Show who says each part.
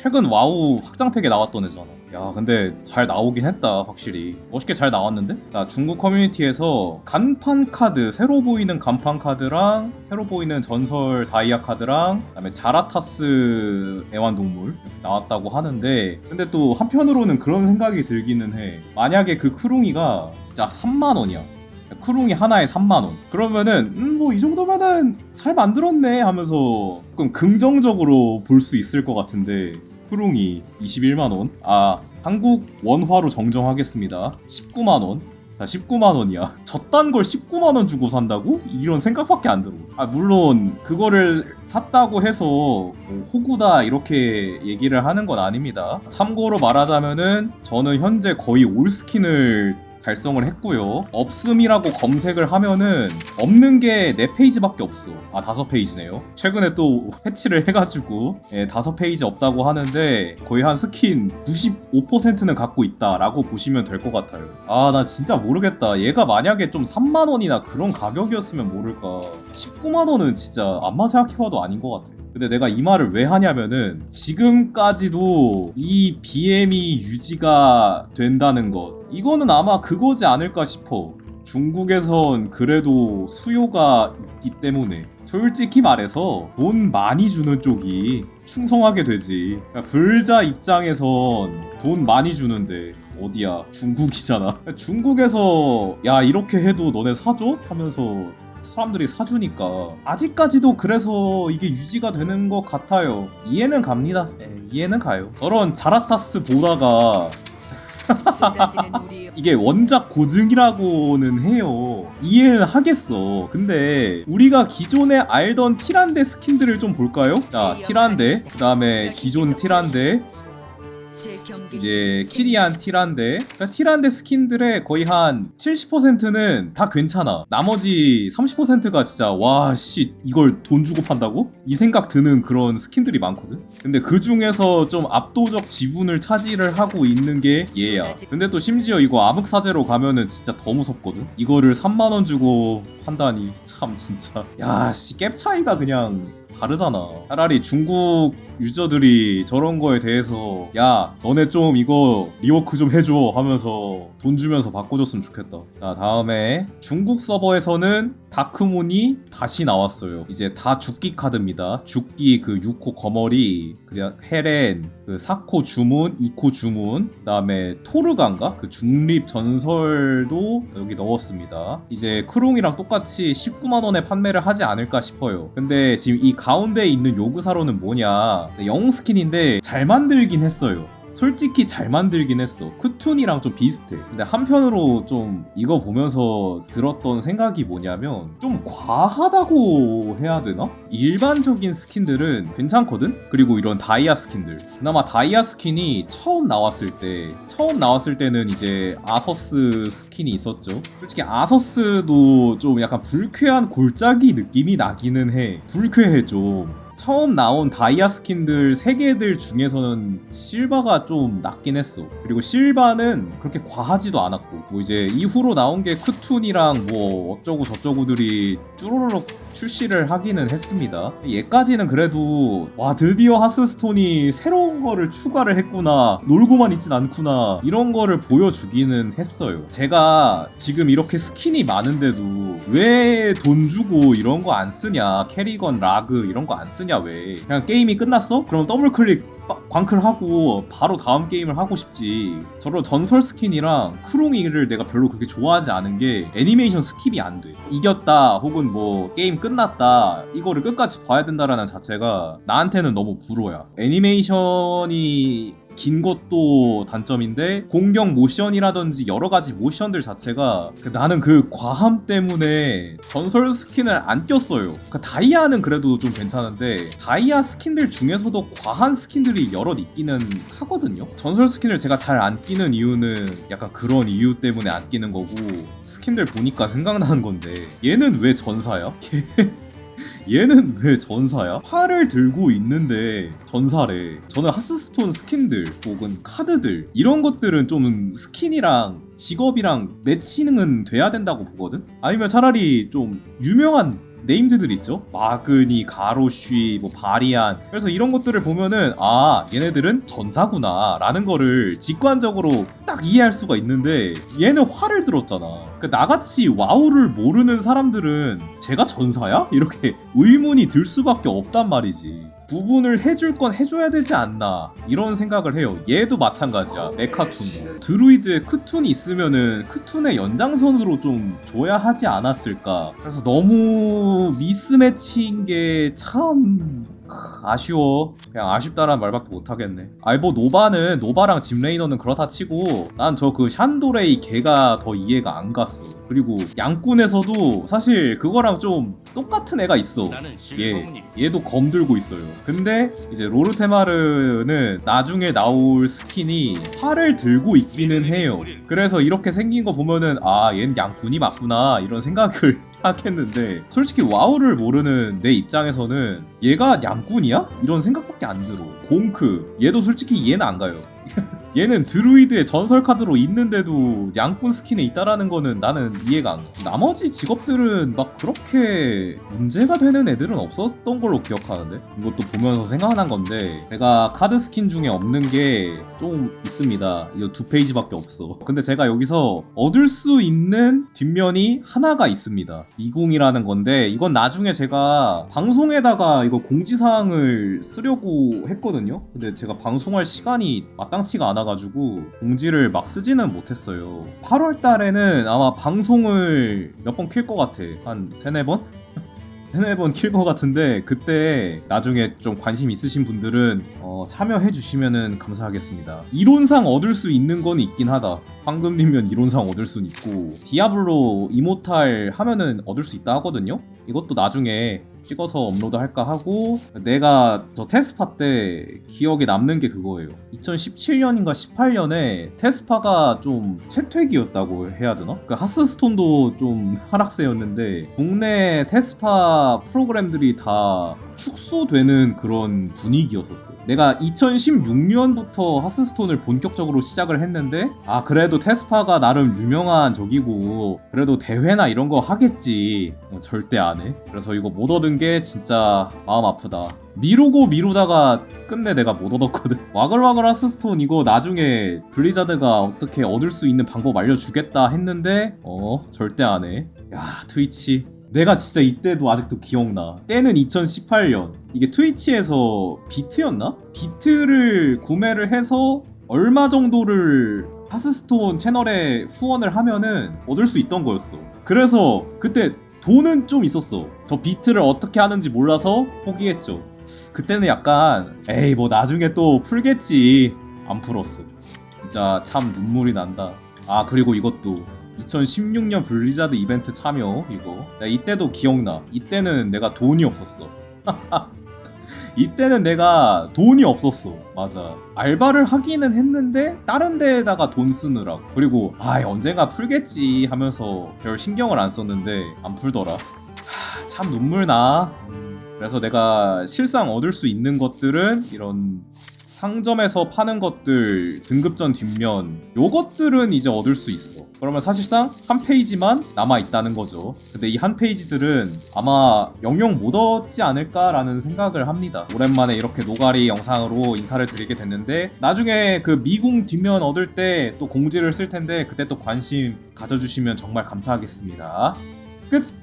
Speaker 1: 최근 와우 확장팩에 나왔던 애잖아. 야 근데 잘 나오긴 했다 확실히 멋있게 잘 나왔는데? 나 중국 커뮤니티에서 간판 카드 새로 보이는 간판 카드랑 새로 보이는 전설 다이아 카드랑 그 다음에 자라타스 애완동물 나왔다고 하는데 근데 또 한편으로는 그런 생각이 들기는 해 만약에 그 크룽이가 진짜 3만 원이야 크룽이 하나에 3만 원. 그러면은 음 뭐 이 정도면은 잘 만들었네 하면서 조금 긍정적으로 볼 수 있을 것 같은데 크룽이 21만 원. 아 한국 원화로 정정하겠습니다. 19만 원. 자 19만 원이야. 저딴 걸 19만 원 주고 산다고? 이런 생각밖에 안 들어. 아 물론 그거를 샀다고 해서 뭐 호구다 이렇게 얘기를 하는 건 아닙니다. 참고로 말하자면은 저는 현재 거의 올 스킨을 달성을 했고요. 없음이라고 검색을 하면은 없는 게 4페이지밖에 없어. 아, 5페이지네요. 최근에 또 패치를 해가지고 예, 5페이지 없다고 하는데 거의 한 스킨 95%는 갖고 있다라고 보시면 될 것 같아요. 아, 나 진짜 모르겠다. 얘가 만약에 좀 3만 원이나 그런 가격이었으면 모를까. 19만 원은 진짜 안마 생각해봐도 아닌 것 같아. 근데 내가 이 말을 왜 하냐면은 지금까지도 이 BM이 유지가 된다는 것 이거는 아마 그거지 않을까 싶어. 중국에선 그래도 수요가 있기 때문에. 솔직히 말해서 돈 많이 주는 쪽이 충성하게 되지. 그러니까 불자 입장에선 돈 많이 주는데 어디야? 중국이잖아. 중국에서 야 이렇게 해도 너네 사줘? 하면서 사람들이 사주니까. 아직까지도 그래서 이게 유지가 되는 것 같아요. 이해는 갑니다. 예, 이해는 가요. 저런 자라타스 보다가 이게 원작 고증이라고는 해요. 이해는 하겠어. 근데 우리가 기존에 알던 티란데 스킨들을 좀 볼까요? 자, 티란데, 그 다음에 기존 티란데, 이제 키리안 티란데. 그러니까 티란데 스킨들의 거의 한 70%는 다 괜찮아. 나머지 30%가 진짜 와, 씨, 이걸 돈 주고 판다고? 이 생각 드는 그런 스킨들이 많거든. 근데 그 중에서 좀 압도적 지분을 차지를 하고 있는 게 얘야. 근데 또 심지어 이거 암흑사제로 가면은 진짜 더 무섭거든. 이거를 3만 원 주고 판다니 참 진짜. 야, 씨, 갭 차이가 그냥 다르잖아. 차라리 중국 유저들이 저런 거에 대해서 야 너네 좀 이거 리워크 좀 해줘 하면서 돈 주면서 바꿔줬으면 좋겠다. 자 다음에 중국 서버에서는 다크몬이 다시 나왔어요. 이제 다 죽기 카드입니다. 죽기 그 6코 거머리, 그냥 헤렌, 그 4코 주문, 2코 주문, 그 다음에 토르간가 그 중립 전설도 여기 넣었습니다. 이제 크롱이랑 똑같이 19만 원에 판매를 하지 않을까 싶어요. 근데 지금 이 가운데에 있는 요구사로는 뭐냐? 영웅 스킨인데 잘 만들긴 했어요. 솔직히 잘 만들긴 했어. 크툰이랑 좀 비슷해. 근데 한편으로 좀 이거 보면서 들었던 생각이 뭐냐면 좀 과하다고 해야 되나? 일반적인 스킨들은 괜찮거든? 그리고 이런 다이아 스킨들. 그나마 다이아 스킨이 처음 나왔을 때, 처음 나왔을 때는 이제 아서스 스킨이 있었죠. 솔직히 아서스도 좀 약간 불쾌한 골짜기 느낌이 나기는 해. 불쾌해 좀. 처음 나온 다이아 스킨들 3개들 중에서는 실바가 좀 낫긴 했어. 그리고 실바는 그렇게 과하지도 않았고, 뭐 이제 이후로 나온 게 크툰이랑 뭐 어쩌고 저쩌고들이 쭈루룩 출시를 하기는 했습니다. 얘까지는 그래도 와 드디어 하스스톤이 새로운 거를 추가를 했구나 놀고만 있진 않구나 이런 거를 보여주기는 했어요. 제가 지금 이렇게 스킨이 많은데도 왜 돈 주고 이런 거 안 쓰냐 캐리건 라그 이런 거 안 쓰냐 왜? 그냥 게임이 끝났어? 그럼 더블 클릭 빠- 광클하고 바로 다음 게임을 하고 싶지. 저런 전설 스킨이랑 크롱이를 내가 별로 그렇게 좋아하지 않은 게 애니메이션 스킵이 안 돼. 이겼다 혹은 뭐 게임 끝났다 이거를 끝까지 봐야 된다라는 자체가 나한테는 너무 불호야 애니메이션이 긴 것도 단점인데 공격 모션이라든지 여러 가지 모션들 자체가 그 나는 그 과함 때문에 전설 스킨을 안 꼈어요. 그 다이아는 그래도 좀 괜찮은데 다이아 스킨들 중에서도 과한 스킨들이 여럿 있기는 하거든요. 전설 스킨을 제가 잘 안 끼는 이유는 약간 그런 이유 때문에 안 끼는 거고 스킨들 보니까 생각나는 건데 얘는 왜 전사야? 얘는 왜 전사야? 활을 들고 있는데 전사래. 저는 하스스톤 스킨들 혹은 카드들 이런 것들은 좀 스킨이랑 직업이랑 매치는 돼야 된다고 보거든. 아니면 차라리 좀 유명한 네임드들 있죠? 마그니 가로쉬 뭐 바리안. 그래서 이런 것들을 보면은 아 얘네들은 전사구나 라는 거를 직관적으로 딱 이해할 수가 있는데 얘는 화를 들었잖아. 그 나같이 와우를 모르는 사람들은 제가 전사야? 이렇게 의문이 들 수밖에 없단 말이지 구분을 해줄 건 해줘야 되지 않나 이런 생각을 해요. 얘도 마찬가지야. 메카툰도 드루이드에 크툰이 있으면은 크툰의 연장선으로 좀 줘야 하지 않았을까. 그래서 너무 미스매치인 게 참 아쉬워. 그냥 아쉽다라는 말밖에 못하겠네. 아이 뭐 노바는 노바랑 짐레이너는 그렇다 치고 난 저 그 샨도레이 걔가 더 이해가 안 갔어. 그리고 양꾼에서도 사실 그거랑 좀 똑같은 애가 있어. 얘 얘도 검 들고 있어요. 근데 이제 로르테마르는 나중에 나올 스킨이 팔을 들고 있기는 해요. 그래서 이렇게 생긴 거 보면은 아 얘는 양꾼이 맞구나 이런 생각을 하겠는데 솔직히 와우를 모르는 내 입장에서는 얘가 양꾼이야? 이런 생각밖에 안 들어. 공크 얘도 솔직히 얘는 안 가요. 얘는 드루이드의 전설 카드로 있는데도 양꾼 스킨에 있다라는 거는 나는 이해가 안 가. 나머지 직업들은 막 그렇게 문제가 되는 애들은 없었던 걸로 기억하는데 이것도 보면서 생각난 건데 제가 카드 스킨 중에 없는 게 좀 있습니다. 이거 두 페이지밖에 없어. 근데 제가 여기서 얻을 수 있는 뒷면이 하나가 있습니다. 이궁이라는 건데 이건 나중에 제가 방송에다가 이거 공지사항을 쓰려고 했거든요. 근데 제가 방송할 시간이 마땅 치가 않아가지고 공지를 막 쓰지는 못했어요. 8월 달에는 아마 방송을 몇 번 킬 것 같아. 한 세네 번? 세네 번 킬 것 같은데 그때 나중에 좀 관심 있으신 분들은 어, 참여해 주시면은 감사하겠습니다. 이론상 얻을 수 있는 건 있긴 하다. 황금뒷면 이론상 얻을 수는 있고 디아블로 이모탈 하면은 얻을 수 있다 하거든요. 이것도 나중에 찍어서 업로드 할까 하고 내가 저 테스파 때 기억에 남는 게 그거예요. 2017년인가 18년에 테스파가 좀 최퇴기였다고 해야 되나? 그 하스스톤도 좀 하락세였는데 국내 테스파 프로그램들이 다 축소되는 그런 분위기였었어. 내가 2016년부터 하스스톤을 본격적으로 시작을 했는데 아 그래도 테스파가 나름 유명한 적이고 그래도 대회나 이런 거 하겠지. 어, 절대 안 해. 그래서 이거 못 얻은 게 진짜 마음 아프다. 미루고 미루다가 끝내 내가 못 얻었거든. 와글와글 하스스톤 이거 나중에 블리자드가 어떻게 얻을 수 있는 방법 알려주겠다 했는데 어 절대 안 해. 야 트위치 내가 진짜 이때도 아직도 기억나. 때는 2018년. 이게 트위치에서 비트였나? 비트를 구매를 해서 얼마 정도를 하스스톤 채널에 후원을 하면은 얻을 수 있던 거였어. 그래서 그때 돈은 좀 있었어. 저 비트를 어떻게 하는지 몰라서 포기했죠. 그때는 약간 에이 뭐 나중에 또 풀겠지. 안 풀었어. 진짜 참 눈물이 난다. 아 그리고 이것도 2016년 블리자드 이벤트 참여 이거 나 이때도 기억나 이때는 내가 돈이 없었어 이때는 내가 돈이 없었어. 맞아. 알바를 하기는 했는데 다른 데에다가 돈 쓰느라고. 그리고 아 언젠가 풀겠지. 하면서 별 신경을 안 썼는데 안 풀더라. 하, 참 눈물 나. 음, 그래서 내가 실상 얻을 수 있는 것들은 이런 상점에서 파는 것들 등급전 뒷면 요것들은 이제 얻을 수 있어. 그러면 사실상 한 페이지만 남아 있다는 거죠. 근데 이 한 페이지들은 아마 영영 못 얻지 않을까라는 생각을 합니다. 오랜만에 이렇게 노가리 영상으로 인사를 드리게 됐는데 나중에 그 미궁 뒷면 얻을 때 또 공지를 쓸 텐데 그때 또 관심 가져주시면 정말 감사하겠습니다. 끝